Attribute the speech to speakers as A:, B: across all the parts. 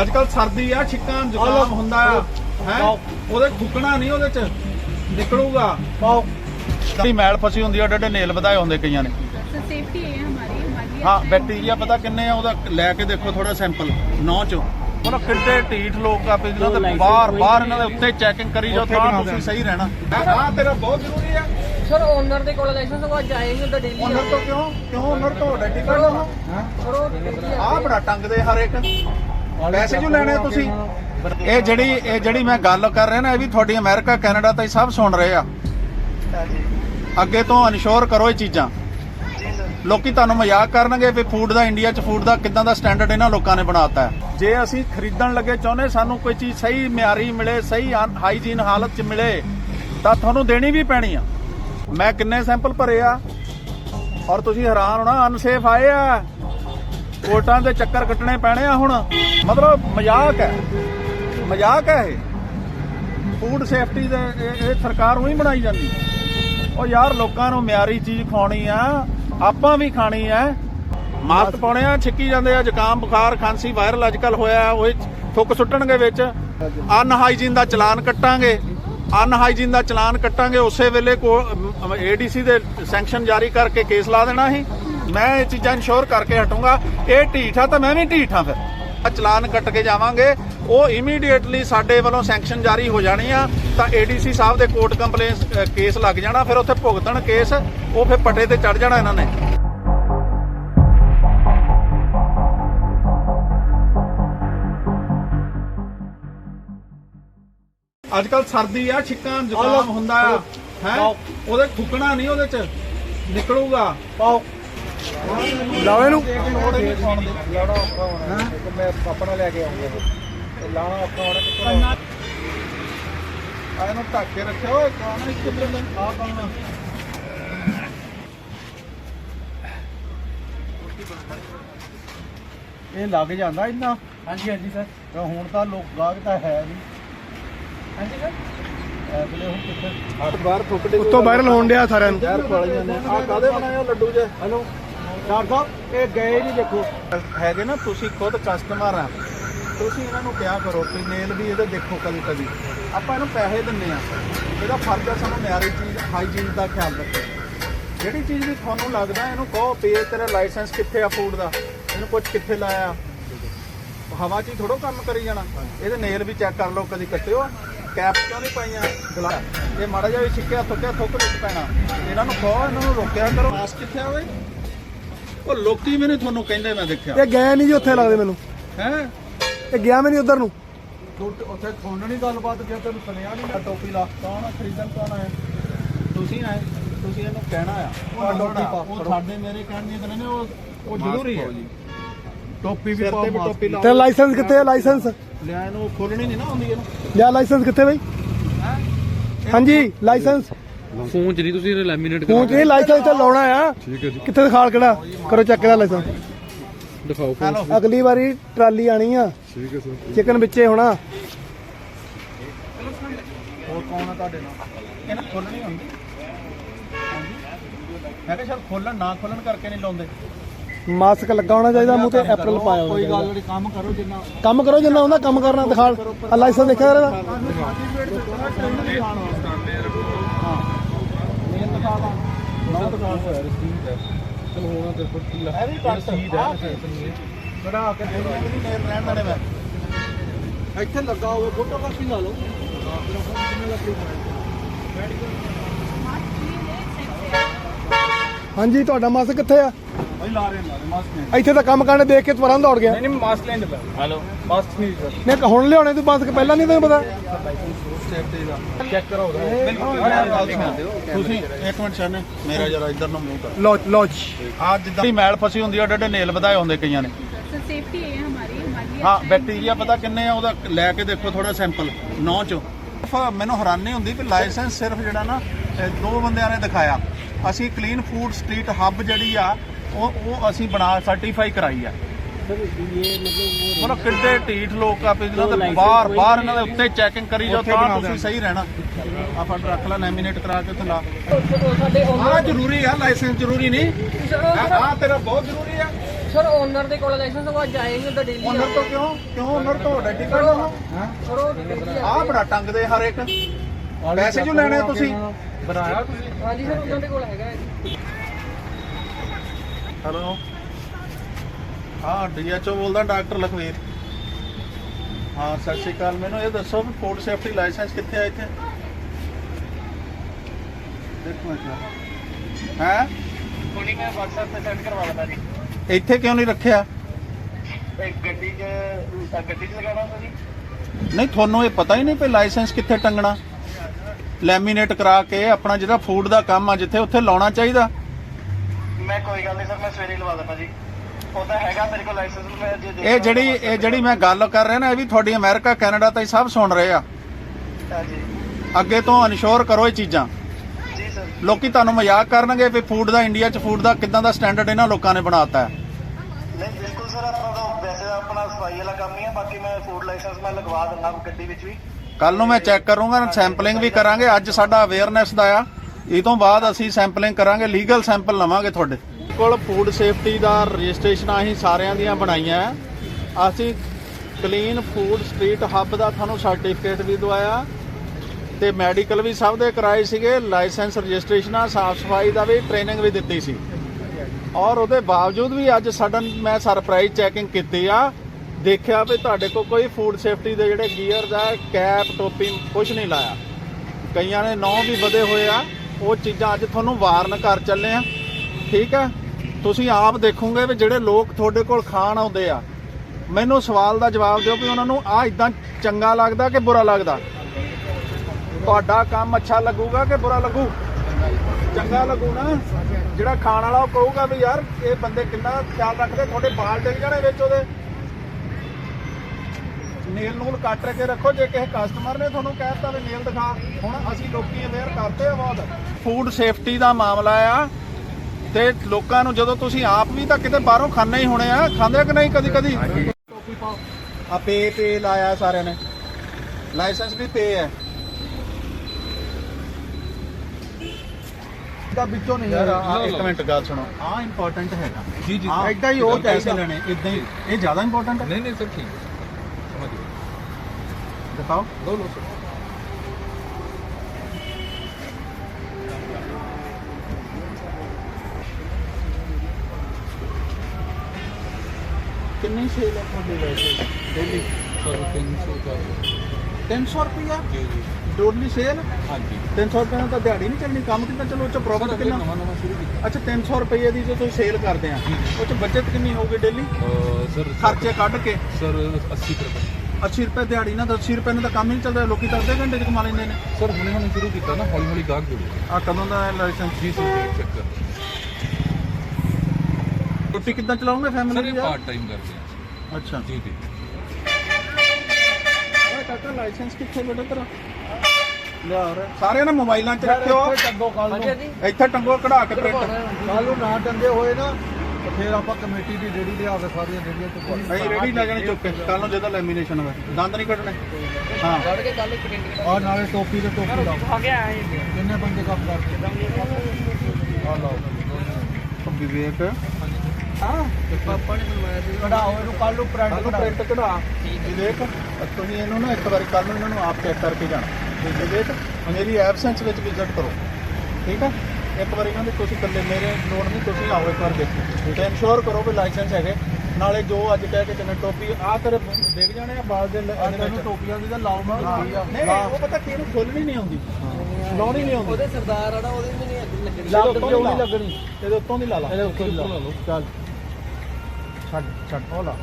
A: ਅੱਜ ਕੱਲ ਸਰਦੀ ਆ ਛਿੱਕਾਂ ਜ਼ੁਕਾਮ ਹੁੰਦਾ ਹੈ? ਉਹਦੇ ਫੁੱਕਣਾ ਨਹੀਂ ਉਹਦੇ ਚ ਨਿਕਲੂਗਾ। ਬੜੀ ਮੈਲ ਫਸੀ ਹੁੰਦੀ ਆ ਡੱਡੇ ਨੇਲ ਵਧਾਏ ਹੁੰਦੇ ਕਈਆਂ ਨੇ।
B: ਸੇਫਟੀ
A: ਹੈ
B: ਹਮਾਰੀ ਹਾਂ
A: ਬੈਕਟੀਰੀਆ ਪਤਾ ਕਿੰਨੇ ਆ ਉਹਦਾ ਲੈ ਕੇ ਦੇਖੋ ਥੋੜਾ ਸੈਂਪਲ ਨੌ ਚ। ਉਹਨਾਂ ਕਿੱਡੇ ਢੀਠ ਲੋਕ ਆ ਪਿੰਡਾਂ ਦੇ ਬਾਹਰ ਬਾਹਰ ਇਹਨਾਂ ਦੇ ਉੱਤੇ ਚੈਕਿੰਗ ਕਰੀ ਜਾਓ ਤਾਂ ਤੁਸੀਂ ਸਹੀ ਰਹਿਣਾ। ਹਾਂ? ਤੇਰਾ ਬਹੁਤ ਜ਼ਰੂਰੀ ਆ।
C: ਸਰ ਓਨਰ ਦੇ ਕੋਲ ਲਾਇਸੈਂਸ ਹੋਗਾ ਜਾਏਗੀ ਉਹਦਾ ਡੇਲੀ
A: ਓਨਰ ਤੋਂ ਕਿਉਂ? ਕਿਉਂ ਓਨਰ ਤੋਂ? ਡੈਡੀ
C: ਕੋਲ ਹਾਂ?
A: ਆ। ਬੜਾ ਟੰਗਦੇ ਹਰ ਇੱਕ। ਪੈਸੇ ਜੋ ਲੈਣੇ ਤੁਸੀਂ? ਇਹ ਜਿਹੜੀ ਇਹ ਜਿਹੜੀ ਮੈਂ ਗੱਲ ਕਰ ਰਿਹਾ ਨਾ ਇਹ ਵੀ ਤੁਹਾਡੀ ਅਮਰੀਕਾ ਕੈਨੇਡਾ ਤਾਂ ਸਭ ਸੁਣ ਰਹੇ ਆ। ਅੱਗੇ ਤੋਂ ਇਨਸ਼ੋਰ ਕਰੋ ਇਹ ਚੀਜ਼ਾਂ। ਲੋਕੀ ਤੁਹਾਨੂੰ ਮਜ਼ਾਕ ਕਰਨਗੇ ਵੀ ਫੂਡ ਦਾ ਇੰਡੀਆ 'ਚ ਫੂਡ ਦਾ ਕਿੱਦਾਂ ਦਾ ਸਟੈਂਡਰਡ ਇਹਨਾਂ ਲੋਕਾਂ ਨੇ ਬਣਾਤਾ ਜੇ ਅਸੀਂ ਖਰੀਦਣ ਲੱਗੇ ਚਾਹੁੰਦੇ ਸਾਨੂੰ ਕੋਈ ਚੀਜ਼ ਸਹੀ ਮਿਆਰੀ ਮਿਲੇ ਸਹੀ ਹਾਈਜੀਨ ਹਾਲਤ 'ਚ ਮਿਲੇ ਤਾਂ ਤੁਹਾਨੂੰ ਦੇਣੀ ਵੀ ਪੈਣੀ ਆ। ਮੈਂ ਕਿੰਨੇ ਸੈਂਪਲ ਭਰੇ ਆ? ਔਰ ਤੁਸੀਂ ਹੈਰਾਨ ਹੋਣਾ ਅਨਸੇਫ ਆਏ ਆ? ਕੋਰਟਾਂ ਦੇ ਚੱਕਰ ਕੱਟਣੇ ਪੈਣੇ ਆ ਹੁਣ। ਮਤਲਬ ਮਜ਼ਾਕ ਹੈ। ਮਜ਼ਾਕ ਹੈ ਇਹ। ਫੂਡ ਸੇਫਟੀ ਦੇ ਇਹ ਸਰਕਾਰ ਉਹੀ ਬਣਾਈ ਜਾਂਦੀ। ਉਹ ਯਾਰ ਲੋਕਾਂ ਨੂੰ ਮਿਆਰੀ ਚੀਜ਼ ਖਾਣੀ ਆ, ਆਪਾਂ ਵੀ ਖਾਣੀ ਆ। ਮਾਸਕ ਪਾਉਣੇ ਆ, ਛਿੱਕੀ ਜਾਂਦੇ ਆ, ਜ਼ੁਕਾਮ, ਬੁਖਾਰ, ਖਾਂਸੀ, ਵਾਇਰਲ ਅੱਜਕੱਲ ਹੋਇਆ ਉਹ ਥੁੱਕ ਸੁੱਟਣਗੇ ਵਿੱਚ। ਅਨ ਹਾਈਜੀਨ ਦਾ ਚਲਾਨ ਕੱਟਾਂਗੇ। ਅਨਹਾਈਜੀਨ ਦਾ ਚਲਾਨ ਕੱਟਾਂਗੇ, ਉਸੇ ਵੇਲੇ ਕੋ ਏਡੀਸੀ ਦੇ ਸੈਂਕਸ਼ਨ ਜਾਰੀ ਕਰਕੇ ਕੇਸ ਲਾ ਦੇਣਾ ਸੀ। ਮੈਂ ਇਹ ਚੀਜ਼ਾਂ ਇਨਸ਼ੋਰ ਕਰਕੇ ਹਟੂੰਗਾ। ਇਹ ਢੀਠ ਤਾਂ ਮੈਂ ਵੀ ਢੀਠ ਫਿਰ। ਚਲਾਨ ਕੱਟ ਕੇ ਜਾਵਾਂਗੇ। ਉਹ ਇਮੀਡੀਏਟਲੀ ਸਾਡੇ ਵੱਲੋਂ ਸੈਂਕਸ਼ਨ ਜਾਰੀ ਹੋ ਜਾਣੀ ਆ। ਤਾਂ ਏਡੀਸੀ ਸਾਹਿਬ ਦੇ ਕੋਰਟ ਕੰਪਲੇਂਸ ਕੇਸ ਲੱਗ ਜਾਣਾ। ਫਿਰ ਉੱਥੇ ਭੁਗਤਣ ਕੇਸ ਉਹ ਫਿਰ ਪੱਟੇ ਤੇ ਚੜ ਜਾਣਾ ਇਹਨਾਂ ਨੇ। ਅੱਜ ਕੱਲ ਸਰਦੀ ਆ ਛਿੱਕਾਂ ਜ਼ੁਕਾਮ ਹੁੰਦਾ ਆ। ਹੈ? ਉਹਦੇ ਥੁੱਕਣਾ ਨਹੀਂ ਉਹਦੇ ਚ। ਨਿਕਲੂਗਾ।
D: ਪਾਓ ਲਾਓ ਇਹਨੂੰ।
A: ਲਾਣਾ ਔਖਾ ਹੋਣਾ ਮੈਂ ਆਪਣਾ ਲੈ ਕੇ ਆਉਂਗਾ ਲਾਣਾ ਔਖਾ ਹੋਣਾ ਕਿੱਥੋਂ ਆ ਇਹਨੂੰ ਢੱਕ ਕੇ ਰੱਖਿਓ ਓਏ ਕੌਣ ਇੱਕ ਬੰਦਾ ਆ ਕੌਣ ਆ? ਇਹ ਲੱਗ ਜਾਂਦਾ ਇੰਨਾ?
D: ਹਾਂਜੀ ਹਾਂਜੀ ਸਰ।
A: ਤੇ ਹੁਣ ਤਾਂ ਲੋਕ ਗਾਹਕ ਤਾਂ ਹੈ ਨਹੀਂ।
D: ਹਾਂਜੀ ਸਰ।
A: ਐਸਲੇ ਹੁਣ ਕਿੱਥੇ? ਹੱਥ ਬਾਹਰ ਥੁੱਕਦੇ
D: ਉੱਤੋਂ ਵਾਇਰਲ ਹੋਣ ਡਿਆ ਸਾਰਿਆਂ ਨੂੰ।
A: ਨੇ। ਆ ਕਾਦੇ ਬਣਾਏ ਆ ਲੱਡੂ ਜੇ?
D: ਹਲੋ। ਡਾਕਟਰ ਸਾਹਿਬ, ਇਹ ਗਏ ਨਹੀਂ ਦੇਖੋ।
A: ਹੈਗੇ ਨਾ, ਤੁਸੀਂ ਖੁਦ ਕਸਟਮਰ ਆ। ਤੁਸੀਂ ਇਹਨਾਂ ਨੂੰ ਕਿਹਾ ਕਰੋ ਕਿ ਨੇਲ ਵੀ ਇਹਦੇ ਦੇਖੋ ਕਦੀ ਕਦੀ। ਆਪਾਂ ਇਹਨੂੰ ਪੈਸੇ ਦਿੰਨੇ ਆ। ਇਹਦਾ ਫਰਜ਼ ਆ ਸਾਨੂੰ ਮਿਆਰੀ ਚੀਜ਼ ਹਾਈਜੀਨ ਦਾ ਖਿਆਲ ਰੱਖੋ। ਜਿਹੜੀ ਚੀਜ਼ ਵੀ ਤੁਹਾਨੂੰ ਲੱਗਦਾ, ਇਹਨੂੰ ਕਹੋ ਪੇ ਤੇਰਾ ਲਾਇਸੈਂਸ ਕਿੱਥੇ ਆ ਫੂਡ ਦਾ? ਇਹਨੂੰ ਕੁਝ ਕਿੱਥੇ ਲਾਇਆ? ਹਵਾ 'ਚ ਹੀ ਥੋੜੋ ਕੰਮ ਕਰੀ ਜਾਣਾ। ਇਹਦੇ ਨੇਲ ਵੀ ਚੈੱਕ ਕਰ ਲਓ, ਕਦੀ ਕੱਟਿਓ। ਕੈਪ ਕਿਉਂ ਨਹੀਂ ਪਾਈਆਂ? ਗਲਾ ਇਹ ਮਾੜਾ ਜਿਹਾ ਵੀ ਛਿੱਕਿਆ ਥੁੱਕਿਆ, ਥੁੱਕ ਵਿੱਚ ਪੈਣਾ। ਇਹਨਾਂ ਨੂੰ ਕਹੋ, ਇਹਨਾਂ ਨੂੰ ਰੋਕਿਆ ਕਰੋ। ਮਾਸਕ ਕਿੱਥੇ ਆ ਓਏ? ਉਹ ਲੋਕੀ ਮੈਨੂੰ ਤੁਹਾਨੂੰ ਕਹਿੰਦੇ ਮੈਂ ਦੇਖਿਆ।
D: ਇਹ ਗਏ ਨਹੀਂ ਜੀ ਉੱਥੇ ਲੱਗਦੇ ਮੈਨੂੰ।
A: ਹੈ?
D: ਇਹ ਗਿਆ ਮੈਂ ਨਹੀਂ ਉਧਰ ਨੂੰ।
A: ਉੱਥੇ ਤੁਹਾਨੂੰ ਨਹੀਂ ਗੱਲਬਾਤ ਜੇ ਤੈਨੂੰ ਸੁਣਿਆ ਨਹੀਂ ਟੋਪੀ ਲਾ। ਕੌਣ ਆ ਖਰੀਦਣ ਕੌਣ ਆਇਆ? ਤੁਸੀਂ ਆਏ ਤੁਸੀਂ ਇਹਨੂੰ ਕਹਿਣਾ ਆ। ਉਹ ਟੋਪੀ ਪਾ ਉਹ ਸਾਡੇ ਮੇਰੇ ਕਹਿਣ ਦੀ ਤਰ੍ਹਾਂ ਨੇ ਉਹ ਉਹ ਜ਼ਰੂਰੀ ਹੈ ਟੋਪੀ ਵੀ ਪਾਓ ਟੋਪੀ ਲਾ
D: ਤੇ ਲਾਇਸੈਂਸ ਕਿੱਥੇ ਹੈ ਲਾਇਸੈਂਸ।
A: ਲਿਆ ਇਹਨੂੰ ਖੋਲਣੀ ਨਹੀਂ ਨਾ ਆਉਂਦੀ ਇਹਨੂੰ।
D: ਲਿਆ ਲਾਇਸੈਂਸ ਕਿੱਥੇ ਬਈ? ਹਾਂਜੀ ਲਾਇਸੈਂਸ।
E: ਫੋਨ ਚ ਨਹੀਂ ਤੁਸੀਂ ਲੈਮੀਨੇਟ
D: ਫੋਨ 'ਚ ਇਹ ਲਾਇਸੈਂਸ ਤਾਂ ਲਾਉਣਾ ਆ।
E: ਠੀਕ ਹੈ ਜੀ।
D: ਕਿੱਥੇ ਦਿਖਾਲ ਕਿਹੜਾ? ਕਰੋ ਚੈੱਕ ਇਹਦਾ ਲਾਇਸੈਂਸ
E: ਦਿਖਾਓ ਫੋਨ।
D: ਅਗਲੀ ਵਾਰੀ ਟਰਾਲੀ ਆਣੀ ਆ।
E: ਠੀਕ ਹੈ ਸਰ।
D: ਚਿਕਨ ਵਿੱਚੇ ਹੋਣਾ।
A: ਹੋਰ ਕੌਣ ਆ ਤੁਹਾਡੇ ਨਾਲ? ਇਹਨਾਂ ਖੋਲਣੀ ਹੁੰਦੀ। ਹਾਂਜੀ। ਮੈਂ ਕਿਹਾ ਸ਼ਾਇਦ ਖੋਲਣ ਨਾ ਖੋਲਣ ਕਰਕੇ ਨਹੀਂ ਲਾਉਂਦੇ।
D: ਮਾਸਕ ਲੱਗਾ ਹੋਣਾ ਚਾਹੀਦਾ ਮੂੰਹ ਤੇ ਐਪਰਲ ਪਾਇਆ ਹੋਣਾ
A: ਕੋਈ ਗੱਲ
D: ਚਾਹੀਦਾ।
A: ਨਹੀਂ ਕੰਮ ਕਰੋ ਜਿੰਨਾ
D: ਕੰਮ ਕਰੋ ਜਿੰਨਾ ਹੁੰਦਾ ਕੰਮ ਕਰਨਾ ਦਿਖਾਲ। ਆ ਲਾਇਸੈਂਸ ਦੇਖਿਆ ਇਹਦਾ?
E: ਚਲੋ ਹੋਣਾ ਤੇਰੇ ਕੋਲ ਕੀ
A: ਇਹ ਵੀ ਕੱਟ ਬੜਾ ਕੇ ਦੇ ਨਹੀਂ ਨੇਰ ਰਹਿਣ ਵਾਲੇ ਮੈਂ।
D: ਇੱਥੇ ਲੱਗਾ ਹੋਵੇ ਫੋਟੋ ਕਾਪੀ ਲਾ ਲਓ। ਹਾਂਜੀ ਤੁਹਾਡਾ ਮਾਸਕ ਕਿੱਥੇ ਆ?
A: ਭਾਈ ਲਾ ਰਹੇ ਲਾ ਰਹੇ ਮਾਸਕ ਨਹੀਂ
D: ਇੱਥੇ ਤਾਂ ਕੰਮ ਕਰਨੇ ਦੇਖ ਕੇ ਤੁਰੰਤ ਦੌੜ ਗਿਆ
A: ਨਹੀਂ ਮਾਸਕ ਲੈਣ ਦੇ ਹੈਲੋ ਮਾਸਕ ਨਹੀਂ ਸਰ
D: ਨਹੀਂ ਹੁਣ ਲਿਆਉਣੇ ਤੂੰ ਮਾਸਕ ਪਹਿਲਾਂ ਨਹੀਂ ਤੈਨੂੰ ਪਤਾ
A: ਸੇਫਟੀ ਦਾ ਚੈੱਕ ਕਰੋ ਬਿਲਕੁਲ ਤੁਸੀਂ ਇੱਕ ਮਿੰਟ ਛਾਨੇ ਮੇਰਾ ਜਰਾ ਇੱਧਰ ਨੂੰ ਮੂੰਹ ਕਰ
D: ਲੌਜ ਲੌਜ
A: ਆ ਜਿੱਦਾਂ ਦੀ ਮੈਲ ਫਸੀ ਹੁੰਦੀ ਆ ਡੱਡੇ ਨੇਲ ਵਧਾਏ ਹੁੰਦੇ ਕਈਆਂ ਨੇ
B: सर सेफ्टी है हमारी हमारी
A: ਹਾਂ
B: अच्छा है।
A: ਬੈਕਟੀਰੀਆ ਪਤਾ ਕਿੰਨੇ ਆ ਉਹਦਾ ਲੈ ਕੇ ਦੇਖੋ ਥੋੜਾ ਸੈਂਪਲ ਨੌ ਚੋਂ ਫ- ਮੈਨੂੰ ਹੈਰਾਨੀ ਹੁੰਦੀ ਕਿ ਲਾਇਸੈਂਸ ਸਿਰਫ ਜਿਹੜਾ ਨਾ ਇਹ ਦੋ ਬੰਦਿਆਂ ਨੇ ਦਿਖਾਇਆ ਅਸੀਂ ਕਲੀਨ ਫੂਡ ਸਟਰੀਟ ਹੱਬ ਜਿਹੜੀ ਆ ਉਹ ਉਹ ਅਸੀਂ ਬਣਾ ਸਰਟੀਫਾਈ ਕਰਾਈ ਆ। ਮਤਲਬ ਕਿੱਡੇ ਢੀਠ ਲੋਕ ਆ ਜਿਹਨਾਂ ਦੇ ਬਾਹਰ ਬਾਹਰ ਇਹਨਾਂ ਦੇ ਉੱਤੇ ਚੈਕਿੰਗ ਕਰੀ ਜਾਓ ਤਾਂ ਤੁਸੀਂ ਸਹੀ ਰਹਿਣਾ। ਆ ਫੜ ਰੱਖ ਲੈ ਲੈਮੀਨੇਟ ਕਰਾ ਕੇ ਉੱਥੇ ਲਾ।
C: ਸਾਡੇ
A: ਆ ਜ਼ਰੂਰੀ ਆ ਲਾਇਸੈਂਸ ਜ਼ਰੂਰੀ ਨਹੀਂ। ਆ ਤੇਰਾ ਬਹੁਤ ਜ਼ਰੂਰੀ ਆ।
C: ਸਰ ਓਨਰ ਦੇ ਕੋਲ ਲਾਇਸੈਂਸ ਆਏ ਨਹੀਂ ਉਹਦਾ ਡੇਲੀ
A: ਓਨਰ ਤੋਂ ਕਿਉਂ? ਕਿਉਂ ਓਨਰ ਤੋਂ? ਡੈਡੀ ਕਰੋ
C: ਸਰ ਉਹ ਆ।
A: ਆਹ ਬੜਾ ਟੰਗਦੇ ਹਰ ਇੱਕ। ਪੈਸੇ ਜੋ ਲੈਣੇ ਤੁਸੀਂ?
E: ਬਣਾਇਆ ਤੁਸੀਂ?
C: ਹਾਂਜੀ ਸਰ ਉਹਨਾਂ ਦੇ ਕੋਲ ਹੈਗਾ ਹੈ ਜੀ।
A: ਹੈਲੋ। ਹਾਂ ਡੀਐਚਓ ਬੋਲਦਾ ਡਾਕਟਰ ਲਖਵੀਰ। ਹਾਂ ਸਤਿ ਸ਼੍ਰੀ ਅਕਾਲ। ਮੈਨੂੰ ਇਹ ਦੱਸੋ ਵੀ ਫੂਡ ਸੇਫਟੀ ਲਾਇਸੈਂਸ ਕਿੱਥੇ ਆ ਇੱਥੇ? ਦੇਖੋ ਇੱਕ ਹੈ?
F: ਹੁਣੀ ਮੈਂ WhatsApp ਤੇ ਸੈਂਡ ਕਰਵਾ ਦਿੰਦਾ ਜੀ।
A: ਇੱਥੇ ਕਿਉਂ ਨਹੀਂ ਰੱਖਿਆ?
F: ਗੱਡੀ 'ਚ ਗੱਡੀ 'ਚ ਲਗਾਉਣਾ ਜੀ।
A: ਨਹੀਂ ਤੁਹਾਨੂੰ ਇਹ ਪਤਾ ਹੀ ਨਹੀਂ ਵੀ ਲਾਇਸੈਂਸ ਕਿੱਥੇ ਟੰਗਣਾ। ਲੈਮੀਨੇਟ ਕਰਾ ਕੇ ਆਪਣਾ ਜਿਹੜਾ ਫੂਡ ਦਾ ਕੰਮ ਆ ਜਿੱਥੇ ਉੱਥੇ ਲਾਉਣਾ ਚਾਹੀਦਾ।
F: ਮੈਂ ਕੋਈ ਗੱਲ ਨਹੀਂ ਸਰ ਮੈਂ ਸਵੇਰੇ ਲਵਾ ਦਿੰਦਾ ਜੀ। ਉਹਦਾ ਹੈਗਾ ਮੇਰੇ ਕੋਲ ਲਾਇਸੈਂਸ ਮੈਂ ਜੇ
A: ਇਹ ਜਿਹੜੀ ਇਹ ਜਿਹੜੀ ਮੈਂ ਗੱਲ ਕਰ ਰਿਹਾ ਨਾ ਇਹ ਵੀ ਤੁਹਾਡੀ ਅਮਰੀਕਾ ਕੈਨੇਡਾ ਤਾਈਂ ਸਭ ਸੁਣ ਰਹੇ ਆ।
F: ਹਾਂਜੀ।
A: ਅੱਗੇ ਤੋਂ ਇਨਸ਼ੋਰ ਕਰੋ ਇਹ ਚੀਜ਼ਾਂ।
F: ਜੀ ਸਰ।
A: ਲੋਕੀ ਤੁਹਾਨੂੰ ਮਜ਼ਾਕ ਕਰਨਗੇ ਵੀ ਫੂਡ ਦਾ ਇੰਡੀਆ 'ਚ ਫੂਡ ਦਾ ਕਿਦਾਂ ਦਾ ਸਟੈਂਡਰਡ ਇਹਨਾਂ ਲੋਕਾਂ ਨੇ ਬਣਾਤਾ ਹੈ।
F: ਨਹੀਂ ਬਿਲਕੁਲ ਸਰ ਆਪਾਂ ਤਾਂ ਵੈਸੇ ਤਾਂ ਆਪਣਾ ਸਫ਼ਾਈ ਵਾਲਾ ਕੰਮ ਹੀ ਹੈ ਬਾਕੀ ਮੈਂ ਫੂਡ ਲਾਇਸੈਂਸ ਮੈਂ ਲਗਵਾ ਦਿੰਦਾ ਗੱਡੀ ਵਿੱਚ ਵੀ।
A: ਕੱਲ ਨੂੰ ਮੈਂ ਚੈੱਕ ਕਰੂੰਗਾ ਸੈਂਪਲਿੰਗ ਵੀ ਕਰਾਂਗੇ ਅੱਜ ਸਾਡਾ ਅਵੇਅਰਨੈਸ ਦਾ ਆ। ਇਹ ਤੋਂ ਬਾਅਦ ਅਸੀਂ ਸੈਂਪਲਿੰਗ ਕਰਾਂਗੇ ਲੀਗਲ ਸੈਂਪਲ ਲਵਾਂਗੇ ਤੁਹਾਡੇ। ਕੋਲ ਫੂਡ ਸੇਫਟੀ ਦਾ ਰਜਿਸਟ੍ਰੇਸ਼ਨ ਅਸੀਂ ਸਾਰਿਆਂ ਦੀਆਂ ਬਣਾਈਆਂ। ਅਸੀਂ ਕਲੀਨ ਫੂਡ ਸਟਰੀਟ ਹੱਬ ਦਾ ਤੁਹਾਨੂੰ ਸਰਟੀਫਿਕੇਟ ਵੀ ਦਵਾਇਆ। ਤੇ ਮੈਡੀਕਲ ਵੀ ਸਭ ਦੇ ਕਰਾਏ ਸੀਗੇ ਲਾਇਸੈਂਸ ਰਜਿਸਟ੍ਰੇਸ਼ਨਾਂ ਸਾਫ਼ ਸਫ਼ਾਈ ਦਾ ਵੀ ਟ੍ਰੇਨਿੰਗ ਵੀ ਦਿੱਤੀ ਸੀ। ਔਰ ਉਹਦੇ ਬਾਵਜੂਦ ਵੀ ਅੱਜ ਸਡਨ ਮੈਂ ਸਰਪ੍ਰਾਈਜ਼ ਚੈਕਿੰਗ ਕੀਤੀ ਆ, ਦੇਖਿਆ ਵੀ ਤੁਹਾਡੇ ਕੋਲ ਕੋਈ ਫੂਡ ਸੇਫਟੀ ਦੇ ਜਿਹੜੇ ਗੀਅਰ ਦਾ ਕੈਪ ਟੋਪੀ ਕੁਝ ਨਹੀਂ ਲਾਇਆ। ਕਈਆਂ ਨੇ ਨੌ ਵੀ ਵਧੇ ਹੋਏ ਆ। ਉਹ ਚੀਜ਼ਾਂ ਅੱਜ ਤੁਹਾਨੂੰ ਵਾਰਨ ਕਰ ਚੱਲੇ ਆ। ਠੀਕ ਹੈ ਤੁਸੀਂ ਆਪ ਦੇਖੋਗੇ ਵੀ ਜਿਹੜੇ ਲੋਕ ਤੁਹਾਡੇ ਕੋਲ ਖਾਣ ਆਉਂਦੇ ਆ, ਮੈਨੂੰ ਸਵਾਲ ਦਾ ਜਵਾਬ ਦਿਓ ਵੀ ਉਹਨਾਂ ਨੂੰ ਆ ਇਦਾਂ ਚੰਗਾ ਲੱਗਦਾ ਕਿ ਬੁਰਾ ਲੱਗਦਾ? ਤੁਹਾਡਾ ਕੰਮ ਅੱਛਾ ਲੱਗੂਗਾ ਕਿ ਬੁਰਾ ਲੱਗੂ? ਚੰਗਾ ਲੱਗੂ ਨਾ? ਜਿਹੜਾ ਖਾਣ ਵਾਲਾ ਉਹ ਕਹੂਗਾ ਵੀ ਯਾਰ, ਇਹ ਬੰਦੇ ਕਿੰਨਾ ਖਿਆਲ ਰੱਖਦੇ, ਤੁਹਾਡੇ ਬਾਲ ਡਿੱਗ ਜਾਣੇ ਵਿੱਚ ਉਹਦੇ। ਨੇਲ ਨੂਲ ਕੱਟ ਕੇ ਰੱਖੋ ਜੇ ਕਿਸੇ ਕਸਟਮਰ ਨੇ ਤੁਹਾਨੂੰ ਕਹਿਤਾ ਵੀ ਨੇਲ ਦਿਖਾ ਹੁਣ ਅਸੀਂ ਲੋਕੀ ਅਵੇਅਰ ਕਰਤੇ ਆ ਬਹੁਤ। ਫੂਡ ਸੇਫਟੀ ਦਾ ਮਾਮਲਾ ਆ ਤੇ ਲੋਕਾਂ ਨੂੰ ਜਦੋਂ ਤੁਸੀਂ ਆਪ ਵੀ ਤਾਂ ਕਿਤੇ ਬਾਹਰੋਂ ਖਾਣੇ ਹੀ ਹੋਣੇ ਆ ਖਾਂਦੇ ਕਿ ਨਹੀਂ ਕਦੀ ਕਦੀ? ਟੋਪੀ ਪਾਓ। ਆ ਪੇ ਪੇ ਲਾਇਆ ਸਾਰਿਆਂ ਨੇ। ਲਾਇਸੈਂਸ ਵੀ ਪੇ ਹੈ। ਦਾ ਵਿੱਚੋਂ ਨਹੀਂ ਯਾਰ ਇੱਕ ਮਿੰਟ ਗੱਲ ਸੁਣੋ। ਆ ਇੰਪੋਰਟੈਂਟ ਹੈਗਾ।
E: ਜੀ, ਜੀ।
A: ਇਦਾਂ ਹੀ ਉਹ ਪੈਸੇ ਲੈਣੇ ਇਦਾਂ ਹੀ ਇਹ ਜ਼ਿਆਦਾ ਇੰਪੋਰਟੈਂਟ
E: ਨਹੀਂ ਨਹੀਂ ਸਰ ਠੀਕ ਸਰ 300 ਦਾ
A: 300 ਰੁਪਿਆ
E: ਜੀ ਜੀ
A: ਡੋਲੀ ਸੇਲ
E: ਹਾਂਜੀ
A: 300 ਰੁਪਏ ਨਾਲ ਤਾਂ ਦਿਹਾੜੀ ਨਹੀਂ ਚੱਲਣੀ ਕੰਮ ਚਲੋ ਉਹ ਚ ਪ੍ਰੋਫਿਟ ਕਿੰਨਾ
E: ਨਵਾਂ ਨਵਾਂ ਸ਼ੁਰੂ ਕੀਤਾ
A: ਅੱਛਾ 300 ਰੁਪਏ ਦੀ ਜੋ ਤੁਸੀਂ ਸੇਲ ਕਰਦੇ ਆ ਉਹ ਚ ਬਚਤ ਕਿੰਨੀ ਹੋਊਗੀ ਡੇਲੀ
E: ਸਰ
A: ਖਰਚੇ ਕੱਢ ਕੇ
E: ਸਰ 80 ਰੁਪਏ
A: 80 ਰੁਪਏ ਦਿਹਾੜੀ ਨਾਲ ਤਾਂ 80 ਰੁਪਏ ਨਾਲ ਤਾਂ ਕੰਮ ਹੀ ਨਹੀਂ ਚੱਲਦਾ ਲੋਕੀ ਤਾਂ ਅੱਧੇ ਘੰਟੇ ਚ ਕਮਾ ਲੈਂਦੇ ਨੇ।
E: ਸਰ ਹੁਣੇ ਹੁਣੇ ਸ਼ੁਰੂ ਕੀਤਾ ਨਾ ਹੌਲੀ ਹੌਲੀ ਗਾਹਕ ਜੁੜੇ
A: ਆ ਕਦੋਂ ਦਾ ਲਾਇਸੈਂਸ
E: ਜੀ ਜੀ ਚੈੱਕ ਕਰ
A: ਤੁਸੀਂ ਕਿੱਦਾਂ ਚਲਾਉਂਗੇ ਫੈਮਿਲੀ ਦੀ
E: ਪਾਰਟ ਟਾਈਮ ਕਰਦੇ ਹਾਂ
A: ਅੱਛਾ।
E: ਜੀ ਜੀ।
A: ਓਏ ਕਾਕਾ ਲਾਇਸੈਂਸ ਕਿੱਥੇ ਬੇਟਾ ਤੇਰਾ? ਸਾਰਿਆਂ ਨੇ ਮੋਬਾਈਲਾਂ 'ਚ ਰੱਖਿਓ। ਇੱਥੇ ਟੰਗੋ ਕਢਾ ਕੇ ਪ੍ਰਿੰਟ
D: ਕੱਲ ਨੂੰ ਨਾ ਟੰਗੇ ਹੋਏ ਨਾ। ਫਿਰ ਆਪਾਂ ਕਮੇਟੀ ਦੀ ਰੇੜੀ ਲਿਆ ਕੇ ਸਾਰੀਆਂ ਰੇੜੀਆਂ ਤੋਂ
A: ਅਸੀਂ ਰੈਡੀ ਲੈ ਜਾਣੀ ਚੁੱਕ ਕੇ ਕੱਲ ਨੂੰ ਜਦੋਂ ਲੈਮੀਨੇਸ਼ਨ ਹੋਵੇ। ਦੰਦ ਨਹੀਂ ਕੱਢਣੇ। ਹਾਂ।
C: ਕੱਢ ਕੇ ਕੱਲ ਇੱਕ ਡਿੰਡੀ
D: ਔਰ ਨਾਲੇ ਟੋਪੀ ਤੇ ਟੋਪੀ ਲਾਓ।
C: ਆ ਗਿਆ
D: ਕਿੰਨੇ ਬੰਦੇ ਕੰਮ ਕਰਦੇ? ਆ ਲਾਓ।
A: ਵਿਵੇਕ।
D: ਹਾਂ।
C: ਪਾਪਾ ਨੇ ਬਣਵਾਇਆ ਸੀ।
D: ਕਢਾਓ ਇਹਨੂੰ ਕੱਲ ਨੂੰ ਪ੍ਰਿੰਟ
A: ਇਹਨੂੰ ਪ੍ਰਿੰਟ ਕਢਾ। ਵਿਵੇਕ ਤੁਸੀਂ ਇਹਨੂੰ ਨਾ ਇੱਕ ਵਾਰੀ ਕੱਲ ਨੂੰ ਇਹਨਾਂ ਨੂੰ ਆਪ ਚੈੱਕ ਕਰਕੇ ਜਾਣਾ। ਵਿਵੇਕ ਮੇਰੀ ਐਬਸੈਂਸ ਵਿੱਚ ਵਿਜ਼ਿਟ ਕਰੋ। ਠੀਕ ਹੈ ਇੱਕ ਵਾਰੀ ਇਹਨਾਂ ਦੇ ਤੁਸੀਂ ਇਕੱਲੇ ਮੇਰੇ ਲੋੜ ਨਹੀਂ ਤੁਸੀਂ ਆਓ ਇੱਕ ਵਾਰ ਦੇਖੋ। ਤੇ ਇਨਸ਼ੋਰ ਕਰੋ ਵੀ ਲਾਇਸੈਂਸ ਹੈਗੇ। ਨਾਲੇ ਜੋ ਅੱਜ ਕਹਿ ਕੇ ਜਿਵੇਂ ਟੋਪੀ ਆ ਤੇਰੇ ਦੇਖ ਜਾਣੇ ਆ ਬਾਲ ਦੇ ਲ- ਵਿੱਚ।
D: ਟੋਪੀਆਂ ਦੀ ਤਾਂ ਲਾਓ ਮੈਂ
A: ਨਹੀਂ ਉਹ ਪਤਾ ਕੀ ਇਹਨੂੰ ਖੋਲਣੀ ਨਹੀਂ ਆਉਂਦੀ। ਲਾਉਣੀ ਨਹੀਂ ਆਉਂਦੀ।
C: ਉਹਦੇ ਸਰਦਾਰ ਆੜਾ ਉਹਦੇ ਵੀ ਨਹੀਂ ਅੱਗ ਲੱਗਣੀ।
A: ਇਹਦੇ ਉੱਤੋਂ
D: ਨਹੀਂ
A: ਲਾ।
D: ਲੱਗਣੀ।
A: ਇਹਦੇ ਉੱਤੋਂ ਦੀ ਲਾ ਲਾ।
D: ਇਹਦੇ ਉੱਤੋਂ ਦੀ ਲਾ
A: ਲਓ।
D: ਚੱਲ। ਛੱਡ ਛੱਡ। ਉਹ ਲਾ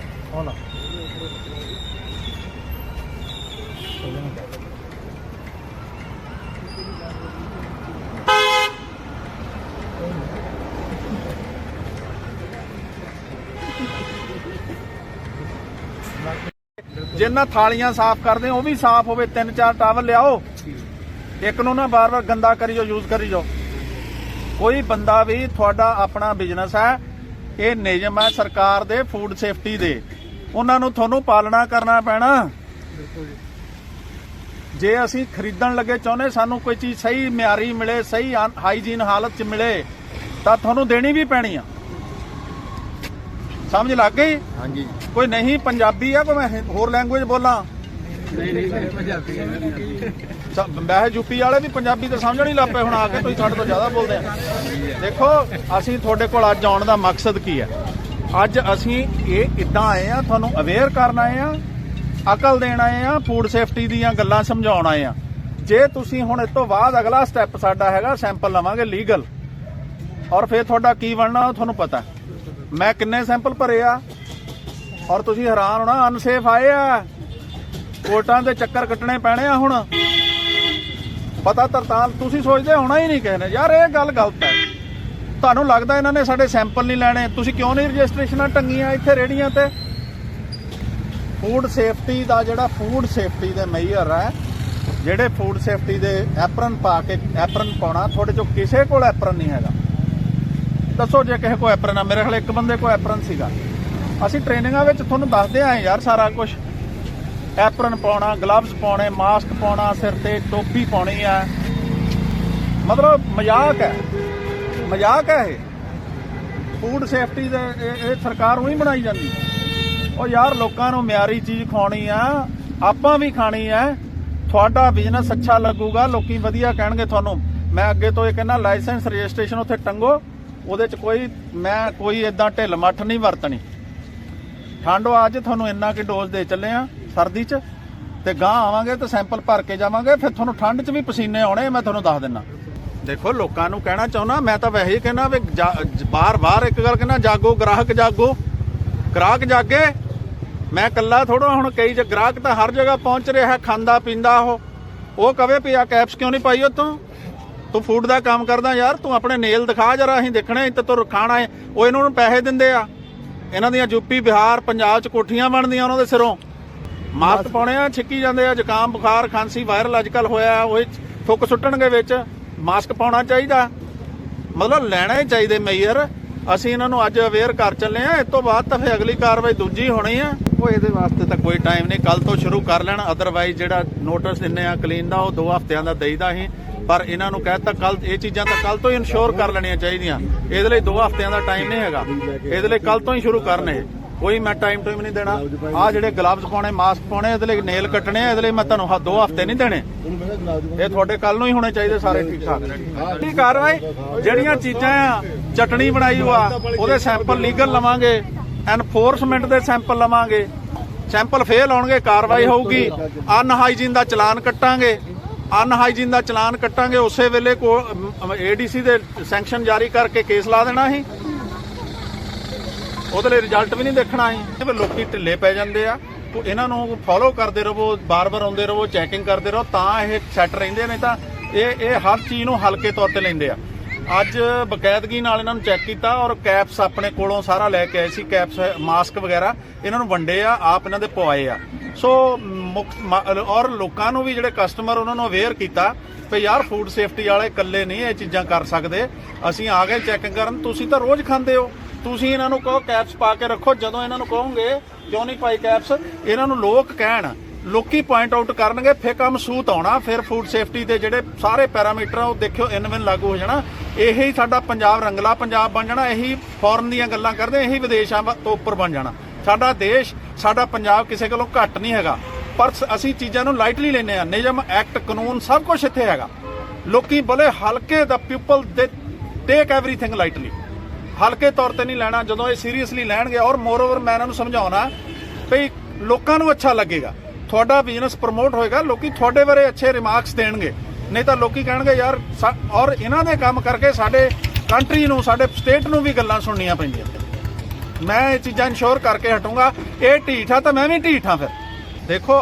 A: ਜਿੰਨਾ ਥਾਲੀਆਂ ਸਾਫ਼ ਕਰਦੇ ਉਹ ਵੀ ਸਾਫ਼ ਹੋਵੇ, ਤਿੰਨ ਚਾਰ ਟਾਵਲ ਲਿਆਓ। ਇੱਕ ਨੂੰ ਨਾ ਬਾਰ-ਬਾਰ ਗੰਦਾ ਕਰੀ ਜਾਓ ਯੂਜ਼ ਕਰੀ ਜਾਓ ਕੋਈ ਬੰਦਾ ਵੀ ਤੁਹਾਡਾ ਆਪਣਾ ਬਿਜ਼ਨਸ ਹੈ, ਇਹ ਨਿਯਮ ਹੈ ਸਰਕਾਰ ਦੇ ਫੂਡ ਸੇਫਟੀ ਦੇ। ਉਹਨਾਂ ਨੂੰ ਤੁਹਾਨੂੰ ਪਾਲਣਾ ਕਰਨਾ ਪੈਣਾ। ਜੇ ਅਸੀਂ ਖਰੀਦਣ ਲੱਗੇ ਚਾਹੁੰਦੇ, ਸਾਨੂੰ ਕੋਈ ਚੀਜ਼ ਸਹੀ ਮਿਆਰੀ ਮਿਲੇ, ਸਹੀ ਹਾਈਜੀਨ ਹਾਲਤ 'ਚ ਮਿਲੇ, ਤਾਂ ਤੁਹਾਨੂੰ ਦੇਣੀ ਵੀ ਪੈਣੀ ਆ। ਸਮਝ ਲੱਗ ਗਈ?
D: ਹਾਂਜੀ।
A: ਕੋਈ ਨਹੀਂ ਪੰਜਾਬੀ ਆ ਕੋਈ ਮੈਂ ਹਿੰ- ਹੋਰ ਲੈਂਗੁਏਜ ਬੋਲਾਂ?
D: ਨਹੀਂ ਨਹੀਂ ਪੰਜਾਬੀ
A: ਸ- ਵੈਸੇ ਯੂਪੀ ਵਾਲੇ ਵੀ ਪੰਜਾਬੀ ਤਾਂ ਸਮਝਣ ਹੀ ਲੱਪੇ ਹੁਣ ਆ ਕੇ ਤੁਸੀਂ ਸਾਡੇ ਤੋਂ ਜ਼ਿਆਦਾ ਬੋਲਦੇ ਆ। ਦੇਖੋ ਅਸੀਂ ਤੁਹਾਡੇ ਕੋਲ ਅੱਜ ਆਉਣ ਦਾ ਮਕਸਦ ਕੀ ਹੈ ਅੱਜ ਅਸੀਂ ਇਹ ਇਦਾਂ ਆਏ ਆ ਤੁਹਾਨੂੰ ਅਵੇਅਰ ਕਰਨ ਆਏ ਆ ਅਕਲ ਦੇਣ ਆਏ ਆ ਫੂਡ ਸੇਫਟੀ ਦੀਆਂ ਗੱਲਾਂ ਸਮਝਾਉਣ ਆਏ ਆ। ਜੇ ਤੁਸੀਂ ਹੁਣ ਇਸ ਤੋਂ ਬਾਅਦ ਅਗਲਾ ਸਟੈਪ ਸਾਡਾ ਹੈਗਾ ਸੈਂਪਲ ਲਵਾਂਗੇ ਲੀਗਲ ਔਰ ਫਿਰ ਤੁਹਾਡਾ ਕੀ ਬਣਨਾ ਉਹ ਤੁਹਾਨੂੰ ਪਤਾ। ਮੈਂ ਕਿੰਨੇ ਸੈਂਪਲ ਭਰੇ ਆ? ਔਰ ਤੁਸੀਂ ਹੈਰਾਨ ਹੋਣਾ ਅਨਸੇਫ ਆਏ ਆ। ਕੋਰਟਾਂ ਦੇ ਚੱਕਰ ਕੱਟਣੇ ਪੈਣੇ ਆ ਹੁਣ। ਪਤਾ ਤਰਤਾਲ ਤੁਸੀਂ ਸੋਚਦੇ ਹੋਣਾ ਹੀ ਨਹੀਂ ਕਿਸੇ ਨੇ। ਯਾਰ, ਇਹ ਗੱਲ ਗਲਤ ਹੈ। ਤੁਹਾਨੂੰ ਲੱਗਦਾ ਇਹਨਾਂ ਨੇ ਸਾਡੇ ਸੈਂਪਲ ਨਹੀਂ ਲੈਣੇ? ਤੁਸੀਂ ਕਿਉਂ ਨਹੀਂ ਰਜਿਸਟ੍ਰੇਸ਼ਨਾਂ ਟੰਗੀਆਂ ਇੱਥੇ ਰੇੜੀਆਂ ਤੇ? ਫੂਡ ਸੇਫਟੀ ਦਾ ਜਿਹੜਾ ਫੂਡ ਸੇਫਟੀ ਦੇ ਮੇਜਰ ਹੈ, ਜਿਹੜੇ ਫੂਡ ਸੇਫਟੀ ਦੇ ਐਪਰਨ ਪਾ ਕੇ ਐਪਰਨ ਪਾਉਣਾ, ਤੁਹਾਡੇ ਚੋਂ ਕਿਸੇ ਕੋਲ ਐਪਰਨ ਨਹੀਂ ਹੈਗਾ। ਦੱਸੋ ਜੇ ਕਿਸੇ ਕੋਲ ਐਪਰਨ ਆ, ਮੇਰੇ ਖਿਆਲ ਇੱਕ ਬੰਦੇ ਕੋਲ ਐਪਰਨ ਸੀਗਾ। ਅਸੀਂ ਟ੍ਰੇਨਿੰਗਾਂ ਵਿੱਚ ਤੁਹਾਨੂੰ ਦੱਸਦੇ ਆਏ ਯਾਰ ਸਾਰਾ ਕੁਝ ਐਪਰਨ ਪਾਉਣਾ ਗਲਵਜ਼ ਪਾਉਣੇ ਮਾਸਕ ਪਾਉਣਾ, ਸਿਰ ਤੇ ਟੋਪੀ ਪਾਉਣੀ ਆ। ਮਤਲਬ ਮਜ਼ਾਕ ਹੈ। ਮਜ਼ਾਕ ਹੈ ਇਹ। ਫੂਡ ਸੇਫਟੀ ਦੇ ਇਹ ਇਹ ਸਰਕਾਰ ਉਹੀ ਬਣਾਈ ਜਾਂਦੀ। ਉਹ ਯਾਰ ਲੋਕਾਂ ਨੂੰ ਮਿਆਰੀ ਚੀਜ਼ ਖਾਣੀ ਆ, ਆਪਾਂ ਵੀ ਖਾਣੀ ਆ। ਤੁਹਾਡਾ ਬਿਜ਼ਨਸ ਅੱਛਾ ਲੱਗੂਗਾ, ਲੋਕੀ ਵਧੀਆ ਕਹਿਣਗੇ ਤੁਹਾਨੂੰ। ਮੈਂ ਅੱਗੇ ਤੋਂ ਇਹ ਕਹਿੰਦਾ ਲਾਇਸੈਂਸ ਰਜਿਸਟ੍ਰੇਸ਼ਨ ਉੱਥੇ ਟੰਗੋ। ਉਹਦੇ ਚ ਕੋਈ, ਮੈਂ ਕੋਈ ਇਦਾਂ ਢਿੱਲ ਮੱਠ ਨਹੀਂ ਵਰਤਣੀ। ਠੰਡੋ ਅੱਜ, ਤੁਹਾਨੂੰ ਇੰਨਾ ਕਿ ਡੋਜ਼ ਦੇ ਚੱਲੇ ਆ, ਸਰਦੀ ਚ, ਤੇ ਗਾਂ ਆਵਾਂਗੇ ਤੇ ਸੈਂਪਲ ਭਰ ਕੇ ਜਾਵਾਂਗੇ, ਫਿਰ ਤੁਹਾਨੂੰ ਠੰਡ ਚ ਵੀ ਪਸੀਨੇ ਆਉਣੇ, ਮੈਂ ਤੁਹਾਨੂੰ ਦੱਸ ਦਿੰਨਾ। ਦੇਖੋ, ਲੋਕਾਂ ਨੂੰ ਕਹਿਣਾ ਚਾਹੁੰਦਾ ਮੈਂ ਤਾਂ ਵੈਸੇ ਹੀ ਕਹਿਣਾ ਵੀ ਬਾਰ-ਬਾਰ ਇੱਕ ਗੱਲ ਕਹਿਣਾ ਜਾਗੋ, ਗ੍ਰਾਹਕ ਜਾਗੋ, ਗ੍ਰਾਹਕ ਜਾਗੇ। ਮੈਂ ਕੱਲਾ ਥੋੜਾ ਹੁਣ ਕਈ ਜ ਗ੍ਰਾਹਕ ਤਾਂ ਹਰ ਜਗ੍ਹਾ ਪਹੁੰਚ ਰਿਹਾ ਖਾਂਦਾ ਪੀਂਦਾ ਉਹ। ਉਹ ਕਵੇ ਵੀ ਆ ਕੈਪਸ ਕਿਉਂ ਨਹੀਂ ਪਾਈ ਉਹ ਤੂੰ ਤੂੰ ਫੂਡ ਦਾ ਕੰਮ ਕਰਦਾ ਯਾਰ ਤੂੰ ਆਪਣੇ ਨੇਲ ਦਿਖਾ ਜਰਾ ਅਸੀਂ ਦੇਖਣੇ ਤੇ ਤੂੰ ਖਾਣਾ ਹੈ। ਉਹ ਇਹਨਾਂ ਨੂੰ ਪੈਸੇ ਦਿੰਦੇ ਆ। ਇਹਨਾਂ ਦੀਆਂ ਯੂਪੀ ਬਿਹਾਰ ਪੰਜਾਬ ਚ ਕੋਠੀਆਂ ਬਣਦੀਆਂ ਉਹਨਾਂ ਦੇ ਸਿਰੋਂ। ਮਾਸਕ ਪਾਉਣੇ ਆ ਛਿੱਕੀ ਜਾਂਦੇ ਆ ਜ਼ੁਕਾਮ ਬੁਖਾਰ ਖਾਂਸੀ ਵਾਇਰਲ ਅੱਜਕੱਲ ਹੋਇਆ ਉਹ ਥੁੱਕ ਸੁੱਟਣਗੇ ਵਿੱਚ। ਮਾਸਕ ਪਾਉਣਾ ਚਾਹੀਦਾ। ਮਤਲਬ ਲੈਣਾ ਹੀ ਚਾਹੀਦੇ ਮੇਜਰ ਅਸੀਂ ਇਹਨਾਂ ਨੂੰ ਅੱਜ ਅਵੇਅਰ ਕਰ ਚੱਲੇ ਆ ਇਸ ਤੋਂ ਬਾਅਦ ਤਾਂ ਫਿਰ ਅਗਲੀ ਕਾਰਵਾਈ ਦੂਜੀ ਹੋਣੀ ਆ। ਉਹ ਇਹਦੇ ਵਾਸਤੇ ਤਾਂ ਕੋਈ ਟਾਈਮ ਨਹੀਂ ਕੱਲ ਤੋਂ ਸ਼ੁਰੂ ਕਰ ਲੈਣ ਅਦਰਵਾਈਜ਼ ਜਿਹੜਾ ਨੋਟਿਸ ਦਿੰਨੇ ਆ ਕਲੀਨ ਦਾ ਉਹ 2 ਹਫ਼ਤਿਆਂ ਦਾ ਦੇਈਦਾ ਅਸੀਂ। ਪਰ ਇਹਨਾਂ ਨੂੰ ਕਹਿਤਾ ਕੱਲ ਇਹ ਚੀਜ਼ਾਂ ਤਾਂ ਕੱਲ ਤੋਂ ਹੀ ਇਨਸ਼ੋਰ ਕਰ ਲੈਣੀਆਂ ਚਾਹੀਦੀਆਂ। ਇਹਦੇ ਲਈ 2 ਹਫ਼ਤਿਆਂ ਦਾ ਟਾਈਮ ਨਹੀਂ ਹੈਗਾ। ਇਹਦੇ ਲਈ ਕੱਲ ਤੋਂ ਹੀ ਸ਼ੁਰੂ ਕਰਨੇ। ਕੋਈ ਮੈਂ ਟਾਈਮ ਟਾਈਮ ਨਹੀਂ ਦੇਣਾ। ਆ ਜਿਹੜੇ ਗਲਵਜ਼ ਪਾਉਣੇ ਮਾਸਕ ਪਾਉਣੇ, ਇਹਦੇ ਲਈ ਨੇਲ ਕੱਟਣੇ, ਇਹਦੇ ਲਈ ਮੈਂ ਤੁਹਾਨੂੰ ਹ- ਦੋ ਹਫ਼ਤੇ ਨਹੀਂ ਦੇਣੇ। ਇਹ ਤੁਹਾਡੇ ਕੱਲ ਨੂੰ ਹੀ ਹੋਣੇ ਚਾਹੀਦੇ ਸਾਰੇ ਠੀਕ ਠਾਕ ਕੀ ਕਾਰਵਾਈ ਜਿਹੜੀਆਂ ਚੀਜ਼ਾਂ ਆ, ਚਟਣੀ ਬਣਾਈ ਹੋਆ, ਉਹਦੇ ਸੈਂਪਲ ਲੀਗਲ ਲਵਾਂਗੇ। ਐਨਫੋਰਸਮੈਂਟ ਦੇ ਸੈਂਪਲ ਲਵਾਂਗੇ। ਸੈਂਪਲ ਫੇਲ ਆਉਣਗੇ ਕਾਰਵਾਈ ਹੋਊਗੀ। ਅਨਹਾਈਜੀਨ ਦਾ ਚਲਾਨ ਕੱਟਾਂਗੇ। ਅਨਹਾਈਜੀਨ ਦਾ ਚਲਾਨ ਕੱਟਾਂਗੇ, ਉਸੇ ਵੇਲੇ ਕੋ ਏਡੀਸੀ ਦੇ ਸੈਂਕਸ਼ਨ ਜਾਰੀ ਕਰਕੇ ਕੇਸ ਲਾ ਦੇਣਾ ਸੀ। ਉਹਦੇ ਲਈ ਰਿਜ਼ਲਟ ਵੀ ਨਹੀਂ ਦੇਖਣਾ ਸੀ। ਫਿਰ ਲੋਕੀ ਢਿੱਲੇ ਪੈ ਜਾਂਦੇ ਆ। ਤੋ ਇਹਨਾਂ ਨੂੰ ਫੋਲੋ ਕਰਦੇ ਰਹੋ, ਬਾਰ-ਬਾਰ ਆਉਂਦੇ ਰਹੋ ਚੈਕਿੰਗ ਕਰਦੇ ਰਹੋ, ਤਾਂ ਇਹ ਸੈੱਟ ਰਹਿੰਦੇ ਨੇ ਤਾਂ ਇਹ ਇਹ ਹਰ ਚੀਜ਼ ਨੂੰ ਹਲਕੇ ਤੌਰ ਤੇ ਲੈਂਦੇ ਆ। ਅੱਜ ਬਕਾਇਦਗੀ ਨਾਲ ਇਹਨਾਂ ਨੂੰ ਚੈੱਕ ਕੀਤਾ ਔਰ ਕੈਪਸ ਆਪਣੇ ਕੋਲੋਂ ਸਾਰਾ ਲੈ ਕੇ ਆਏ ਸੀ ਕੈਪਸ ਮਾਸਕ ਵਗੈਰਾ। ਇਹਨਾਂ ਨੂੰ ਵੰਡੇ ਆ, ਆਪ ਇਹਨਾਂ ਦੇ ਪਵਾਏ ਆ। ਸੋ ਮੁੱਖ ਔਰ ਲੋਕਾਂ ਨੂੰ ਵੀ ਜਿਹੜੇ ਕਸਟਮਰ ਉਹਨਾਂ ਨੂੰ ਅਵੇਅਰ ਕੀਤਾ ਵੀ ਯਾਰ ਫੂਡ ਸੇਫਟੀ ਵਾਲੇ ਇਕੱਲੇ ਨਹੀਂ ਇਹ ਚੀਜ਼ਾਂ ਕਰ ਸਕਦੇ। ਅਸੀਂ ਆ ਗਏ ਚੈਕਿੰਗ ਕਰਨ, ਤੁਸੀਂ ਤਾਂ ਰੋਜ਼ ਖਾਂਦੇ ਹੋ। ਤੁਸੀਂ ਇਹਨਾਂ ਨੂੰ ਕਹੋ ਕੈਪਸ ਪਾ ਕੇ ਰੱਖੋ, ਜਦੋਂ ਇਹਨਾਂ ਨੂੰ ਕਹੋਗੇ, ਕਿਉਂ ਨਹੀਂ ਪਾਈ ਕੈਪਸ ਇਹਨਾਂ ਨੂੰ ਲੋਕ ਕਹਿਣ, ਲੋਕੀ ਪੁਆਇੰਟ ਆਊਟ ਕਰਨਗੇ, ਫੇਰ ਕੰਮ ਸੂਤ ਆਉਣਾ, ਫਿਰ ਫੂਡ ਸੇਫਟੀ ਦੇ ਜਿਹੜੇ ਸਾਰੇ ਪੈਰਾਮੀਟਰ ਉਹ ਦੇਖਿਓ ਇਨਵਿਨ ਲਾਗੂ ਹੋ ਜਾਣਾ। ਇਹੀ ਸਾਡਾ ਪੰਜਾਬ ਰੰਗਲਾ ਪੰਜਾਬ ਬਣ ਜਾਣਾ, ਇਹੀ ਫੋਰਨ ਦੀਆਂ ਗੱਲਾਂ ਕਰਦੇ, ਇਹੀ ਵਿਦੇਸ਼ਾਂ ਵ- ਤੋਂ ਉੱਪਰ ਬਣ ਜਾਣਾ। ਸਾਡਾ ਦੇਸ਼, ਸਾਡਾ ਪੰਜਾਬ ਕਿਸੇ ਕੋਲੋਂ ਘੱਟ ਨਹੀਂ ਹੈਗਾ। ਪਰ ਅਸੀਂ ਚੀਜ਼ਾਂ ਨੂੰ ਲਾਈਟਲੀ ਲੈਨੇ ਆ ਨਿਯਮ ਐਕਟ ਕਾਨੂੰਨ ਸਭ ਕੁਝ ਇੱਥੇ ਹੈਗਾ। ਲੋਕੀ ਬਲੇ ਹਲਕੇ ਦਾ ਪੀਪਲ ਦੇ ਟੇਕ ਐਵਰੀਥਿੰਗ ਲਾਈਟਲੀ ਹਲਕੇ ਤੌਰ ਤੇ ਨਹੀਂ ਲੈਣਾ, ਜਦੋਂ ਇਹ ਸੀਰੀਅਸਲੀ ਲੈਣਗੇ ਔਰ ਮੋਰ ਓਵਰ ਮੈਂ ਇਹਨਾਂ ਨੂੰ ਸਮਝਾਉਣਾ ਵੀ ਲੋਕਾਂ ਨੂੰ ਅੱਛਾ ਲੱਗੇਗਾ। ਤੁਹਾਡਾ ਬਿਜ਼ਨਸ ਪ੍ਰਮੋਟ ਹੋਏਗਾ, ਲੋਕੀ ਤੁਹਾਡੇ ਬਾਰੇ ਅੱਛੇ ਰਿਮਾਰਕਸ ਦੇਣਗੇ। ਨਹੀਂ ਤਾਂ ਲੋਕੀ ਕਹਿਣਗੇ, ਯਾਰ, ਸਾ- ਔਰ ਇਹਨਾਂ ਦੇ ਕੰਮ ਕਰਕੇ ਸਾਡੇ ਕੰਟਰੀ ਨੂੰ, ਸਾਡੇ ਸਟੇਟ ਨੂੰ ਵੀ ਗੱਲਾਂ ਸੁਣਨੀਆਂ ਪੈਂਦੀਆਂ। ਮੈਂ ਇਹ ਚੀਜ਼ਾਂ ਇਨਸ਼ੋਰ ਕਰਕੇ ਹਟੂੰਗਾ। ਇਹ ਢੀਠ ਆ ਤਾਂ ਮੈਂ ਵੀ ਢੀਠ ਆ ਫਿਰ। ਦੇਖੋ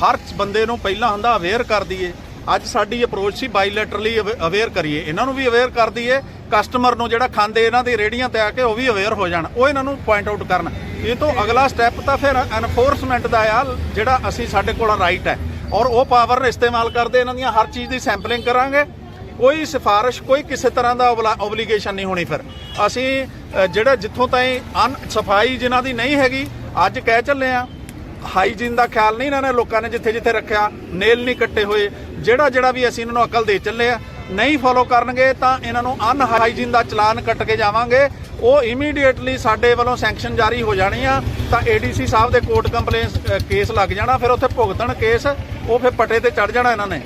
A: ਹਰ ਬੰਦੇ ਨੂੰ ਪਹਿਲਾਂ ਹੁੰਦਾ ਅਵੇਅਰ ਕਰ ਦਈਏ। ਅੱਜ ਸਾਡੀ ਅਪਰੋਚ ਸੀ ਬਾਇਲੈਟਰਲੀ ਅਵੇਅਰ ਕਰੀਏ। ਇਹਨਾਂ ਨੂੰ ਵੀ ਅਵੇਅਰ ਕਰ ਦਈਏ ਕਸਟਮਰ ਨੂੰ ਜਿਹੜਾ ਖਾਂਦੇ ਇਹਨਾਂ ਦੀ ਰੇੜੀਆਂ ਤੇ ਆ ਕੇ ਉਹ ਵੀ ਅਵੇਅਰ ਹੋ ਜਾਣ। ਉਹ ਇਹਨਾਂ ਨੂੰ ਪੁਆਇੰਟ ਆਊਟ ਕਰਨ। ਇਹ ਤੋਂ ਅਗਲਾ ਸਟੈਪ ਤਾਂ ਫਿਰ ਐਨਫੋਰਸਮੈਂਟ ਦਾ ਆ, ਜਿਹੜਾ ਅਸੀਂ ਸਾਡੇ ਕੋਲ ਰਾਈਟ ਹੈ। ਔਰ ਉਹ ਪਾਵਰ ਇਸਤੇਮਾਲ ਕਰਦੇ, ਇਹਨਾਂ ਦੀਆਂ ਹਰ ਚੀਜ਼ ਦੀ ਸੈਂਪਲਿੰਗ ਕਰਾਂਗੇ। ਕੋਈ ਸਿਫਾਰਿਸ਼, ਕੋਈ ਕਿਸੇ ਤਰ੍ਹਾਂ ਦਾ ਓਬਲੀਗੇਸ਼ਨ ਨਹੀਂ ਹੋਣੀ ਫਿਰ। ਅਸੀਂ ਜਿਹੜਾ ਜਿੱਥੋਂ ਤਾਈਂ ਅਨ ਸਫ਼ਾਈ ਜਿਨ੍ਹਾਂ ਦੀ ਨਹੀਂ ਹੈਗੀ, ਅੱਜ ਕਹਿ ਚੱਲੇ ਆ ਹਾਈਜੀਨ ਦਾ ਖਿਆਲ ਨਹੀਂ ਇਹਨਾਂ ਨੇ ਲੋਕਾਂ ਨੇ ਜਿੱਥੇ ਜਿੱਥੇ ਰੱਖਿਆ, ਨੇਲ ਨਹੀਂ ਕੱਟੇ ਹੋਏ। ਜਿਹੜਾ ਜਿਹੜਾ ਵੀ ਅਸੀਂ ਇਹਨਾਂ ਨੂੰ ਅਕਲ ਦੇ ਚੱਲੇ ਆ, ਨਹੀਂ ਫੋਲੋ ਕਰਨਗੇ ਤਾਂ ਇਹਨਾਂ ਨੂੰ ਅਨ ਹਾਈਜੀਨ ਦਾ ਚਲਾਨ ਕੱਟ ਕੇ ਜਾਵਾਂਗੇ। ਉਹ ਇਮੀਡੀਏਟਲੀ ਸਾਡੇ ਵੱਲੋਂ ਸੈਂਕਸ਼ਨ ਜਾਰੀ ਹੋ ਜਾਣੀ ਆ, ਤਾਂ ਏਡੀਸੀ ਸਾਹਿਬ ਦੇ ਕੋਰਟ ਕੰਪਲੇਂਸ ਕੇਸ ਲੱਗ ਜਾਣਾ, ਫਿਰ ਉੱਥੇ ਭੁਗਤਣ ਕੇਸ ਉਹ ਫਿਰ ਪਟੇ ਤੇ ਚੜ ਜਾਣਾ ਇਹਨਾਂ ਨੇ।